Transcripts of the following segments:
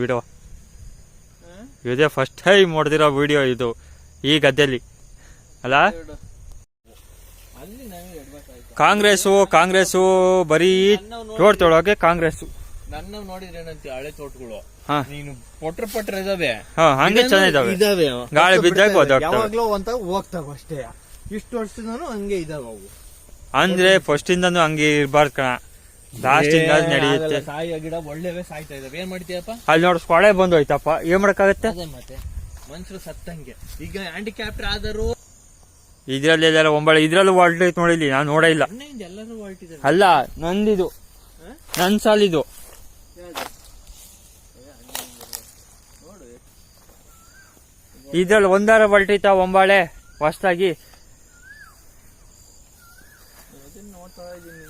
Video. ಇದೇ first time ನೋಡ್ದಿರೋ video ಇದು ಈ ಗದ್ದೆಲಿ. ಅಲ್ಲ? ಕಾಂಗ್ರೆಸ್ಸು ಕಾಂಗ್ರೆಸ್ಸು ಬರೀ ರೋಡ್ ತೊಳೋಕೆ ಕಾಂಗ್ರೆಸ್ಸು. ನನ್ನ ನೋಡಿದ್ರೆ ಏನಂತ ಹಳೆ ತೋಟಗಳು? ನೀನು ಪೊಟ್ರ ಪಟ್ರ ಇದಾವೆ. ಹಂಗೆ ಚೆನ್ನಾಗಿದಾವೆ. ಇದಾವೆ. ಗಾಳಿ ಬಿದ್ದಾಗ ಯಾವಾಗ್ಲೋ ಅಂತ ಹೋಗ್ತಾವ ಅಷ್ಟೇ. ಇಷ್ಟು ವರ್ಷದಿಂದನೂ ಹಂಗೆ ಇದಾವೆ ಅವು. ಅಂದ್ರೆ ಫಸ್ಟ್ ಇಂದನು ಹಂಗೆ ಇರ್ಬಾರ್ದು ಕಣ. ಲಾಸ್ಟ್ ನಡೆಯುತ್ತೆ. ಗಿಡ ಒಳ್ಳೆವೇ ಸಾಯ್ತಾ ಇದಾವೆ. ಏನ್ ಮಾಡ್ತೀಯಪ್ಪ? ಅಲ್ಲಿ ನೋಡ್ ಕೊಳೆ ಬಂದೋಯ್ತಪ್ಪ. ಏನ್ ಮಾಡಕ್ಕಾಗತ್ತೆ? ಅದೇ ಮತ್ತೆ ಮನುಷ್ಯರು ಸತ್ತಂಗೆ. ಈಗ ಹ್ಯಾಂಡಿಕ್ಯಾಪ್ಟರ್ ಆದರೂ ಇದ್ರಲ್ಲಿ ಎಲ್ಲಾರ ಒಂಬಳೆ ಇದ್ರಲ್ಲೂ ಹೊಲ್ಟೈತ್ ನೋಡಿಲಿ ನಾನು ನೋಡೇ ಇಲ್ಲ. ಎಲ್ಲರೂ ಅಲ್ಲ ನಂದಿದು. ನನ್ ಸಾಲಿದು. ಇದ್ರಲ್ಲಿ ಒಂದಾರ ಹೊಲ್ಟೈತ ಒಂಬಾಳೆ ಹೊಸ್ದಾಗಿ. ನೋಡ್ತಾ ಇದ್ದೀನಿ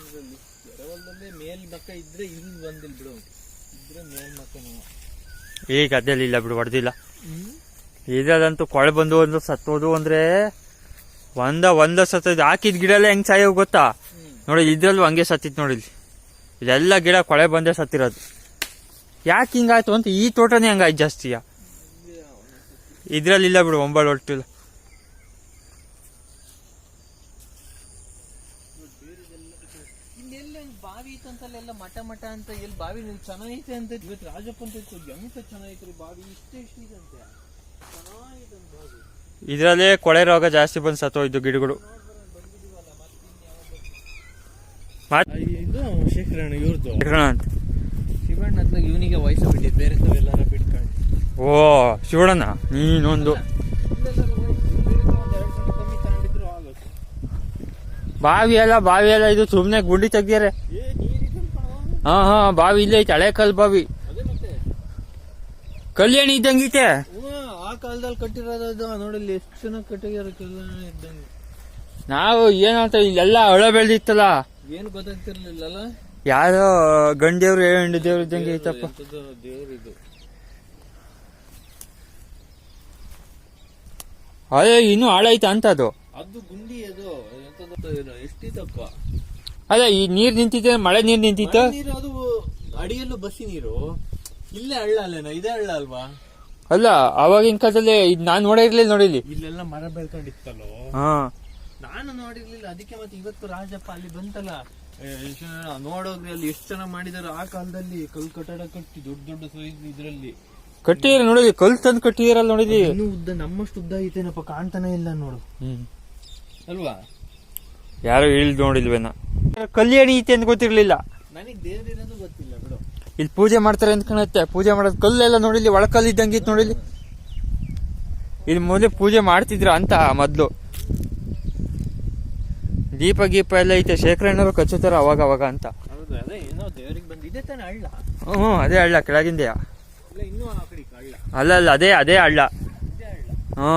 ಇದರಲ್ಲಿ ಮೇಲ್ ಮಕ್ಕ ಇದ್ರೆ ಇಲ್ಲಿ ಬಂದಿಲ್ಲ ಬಿಡು. ಇದ್ರೆ ಮೇಲ್ ಮಕ್ಕ ಈಗ ಈ ಇಲ್ಲ ಬಿಡು ಹೊಡೆದಿಲ್ಲ. ಇದಂತೂ ಕೊಳೆ ಬಂದು ಒಂದು ಸತ್ತೋದು ಅಂದ್ರೆ ಒಂದ ಒಂದ ಸತ್ತ ಹಾಕಿದ ಗಿಡ ಎಲ್ಲ ಹೆಂಗ್ ಸಾಯೋ ಗೊತ್ತಾ? ನೋಡಿ ಇದ್ರಲ್ಲೂ ಹಂಗೆ ಸತ್ತಿತ್ತು ನೋಡಿ ಇಲ್ಲಿ. ಇದೆಲ್ಲ ಗಿಡ ಕೊಳೆ ಬಂದೇ ಸತ್ತಿರೋದು. ಯಾಕೆ ಹಿಂಗಾಯ್ತು ಅಂತ ಈ ತೋಟನೇ ಹಂಗಾಯ್ತು ಜಾಸ್ತಿಯಾ. ಇದ್ರಲ್ಲಿ ಇಲ್ಲ ಬಿಡು ಒಂಬಳ ಹೊಟ್ಟಿಲ್ಲ ಬಾವಿ ಇತ್ತಂತಲ್ಲೆಲ್ಲ ಮಠ ಮಠ ಅಂತ ಎಲ್ಲಿ ಬಾವಿ ನೀವು ಚೆನ್ನಾಗೈತೆ ಅಂತ ಇವತ್ತು ರಾಜಪ್ಪ ಅಂತ ಇತ್ತು ಎಂತ ಚೆನ್ನಾಗೈತ್ರಿ ಬಾವಿ ಇಷ್ಟೇ ಇಷ್ಟ ಇದಂತೆ ಚೆನ್ನಾಗಿದೆ ಬಾವಿ. ಇದ್ರಲ್ಲೇ ಕೊಳೆ ರೋಗ ಜಾಸ್ತಿ ಬಂದು ಸತ್ತೋಯ್ತು ಗಿಡಗಳು. ಇದು ಶೇಖರಣ್ಣ ಇವ್ರದ್ದು ಅಂತ. ಶಿವಣ್ಣ ಇವನಿಗೆ ವಯಸ್ಸು ಬಿಟ್ಟಿದ್ದು ಬೇರೆ ಬಿಟ್ಕೊಂಡು. ಓ ಶಿವಣ್ಣ ನೀನೊಂದು. ಬಾವಿ ಅಲ್ಲ ಬಾವಿ ಅಲ್ಲ ಇದು ಸುಮ್ನೆ ಗುಂಡಿ ತೆಗ್ದಾರೆ. ಹಾ ಹಾ ಬಾವಿ ಇಲ್ಲೇ ಐತೆ ಹಳೆ ಕಲ್ ಬಾವಿ. ಕಲ್ಯಾಣಿ ಇದ್ದಂಗೈತೆ. ಆ ಕಾಲದಲ್ಲಿ ಕಟ್ಟಿರೋದು ನೋಡಿಲ್ಲ ಎಷ್ಟು ಚೆನ್ನಾಗಿ ಕಟ್ಟಿದಾರೆ ಕಲ್ಯಾಣ ಇದ್ದಂಗೆ. ನಾವು ಏನಂತ ಇಲ್ಲೆಲ್ಲ ಹಳ ಬೆಳ್ದಿತ್ತಲ್ಲ. ಏನು ಗೊತ್ತಾಗ್ತಿರ್ಲಿಲ್ಲಲ್ಲ? ಯಾರೋ ಗಂಡೇವ್ರು ಹೆಣ್ಣು ದೇವ್ರು ಇದ್ದಂಗೆ ಐತಪ್ಪ. ದೇವ್ರಿದು. ಅದೇ ಇನ್ನೂ ಹಾಳೈತ ಅಂತ ಅದು. ಅದು ಗುಂಡಿ ಅದು. ಎಷ್ಟಿದಪ್ಪ ಅದೇ ಈ ನೀರ್ ನಿಂತಿದೆ ಮಳೆ ನೀರ್ ನಿಂತಿತ್ತು? ನೀರು ಅದು ಅಡಿಯಲ್ಲೂ ಬಸಿ ನೀರು. ಇಲ್ಲೇ ಹಳ್ಳ ಅಲ್ಲೇನ? ಇದೇ ಹಳ್ಳ ಅಲ್ವಾ? ಅಲ್ಲ ಅವಾಗಿನ ಕಾಲದಲ್ಲಿ ಇದ್ ನಾನ್ ನೋಡಿರ್ಲಿಲ್ಲ ನೋಡಿಲಿ ಇಲ್ಲೆಲ್ಲ ಮರ ಬೆಳ್ಕೊಂಡಿತ್ತಲ್ಲೋ? ಹಾ. ನಾನು ನೋಡಿರ್ಲಿಲ್ಲ ಅದಕ್ಕೆ ಮತ್ತೆ ಇವತ್ತು ರಾಜಪ್ಪ ಅಲ್ಲಿ ಬಂತಲ್ಲ. ಜನ ನೋಡೋಗ್ರಿ ಅಲ್ಲಿ ಎಷ್ಟು ಚೆನ್ನಾಗಿ ಮಾಡಿದಾರೆ ಆ ಕಾಲದಲ್ಲಿ ಕಲ್ ಕಟ್ಟಡ ಕಟ್ಟಿ ದೊಡ್ಡ ದೊಡ್ಡ ಸೈಜ್ ಇದ್ರಲ್ಲಿ. ಕಟ್ಟಿದ್ರ ನೋಡಿದ್ವಿ ಕಲ್ ತಂದು ಕಟ್ಟಿದಿರಲ್ಲ ನೋಡಿದ್ವಿ. ಇನ್ನೂ ಉದ್ದ ನಮ್ಮಷ್ಟು ಉದ್ದ ಐತೇನಪ್ಪ ಕಾಣ್ತಾನೆ ಇಲ್ಲ ನೋಡು. ಹ್ಮ್. ಅಲ್ವಾ? ಯಾರು ಇಳಿದು ನೋಡಿಲ್ವೇನ. ಕಲ್ಯಾಣಿ ಐತೆ ಅಂತ ಗೊತ್ತಿರ್ಲಿಲ್ಲ. ನನಗೆ ದೇವ್ರಿರೋದು ಗೊತ್ತಿಲ್ಲ ಬಿಡು. ಇಲ್ಲಿ ಪೂಜೆ ಮಾಡ್ತಾರೆ ಅಂತ ಕಾಣುತ್ತೆ. ಪೂಜೆ ಮಾಡೋದು ಕಲ್ಲೆಲ್ಲ ನೋಡಿಲಿ ಒಳಕಲ್ ಇದ್ದಂಗೆ ಇತ್ತು ನೋಡಿಲಿ ಇಲ್ಲಿ ಮೊದಲು ಪೂಜೆ ಮಾಡ್ತಿದ್ರ ಅಂತ ಮೊದಲು. ದೀಪ ಗೀಪ ಎಲ್ಲ ಐತೆ. ಶೇಖರಣ್ಣವ್ರು ಕಚ್ಚುತ್ತಾರ ಅವಾಗ ಅವಾಗ ಅಂತ. ಹೌದು ಅದೇ ಏನೋ ದೇವ್ರಿಗೆ ಬಂದು ಇದೇ ತಾನೆ ಹಳ್ಳ. ಹ್ಞೂ ಅದೇ ಹಳ್ಳ ಕೆಳಗಿಂದೆಯಾ? ಅಲ್ಲ ಅಲ್ಲ ಅದೇ ಅದೇ ಹಳ್ಳ. ಹ್ಞೂ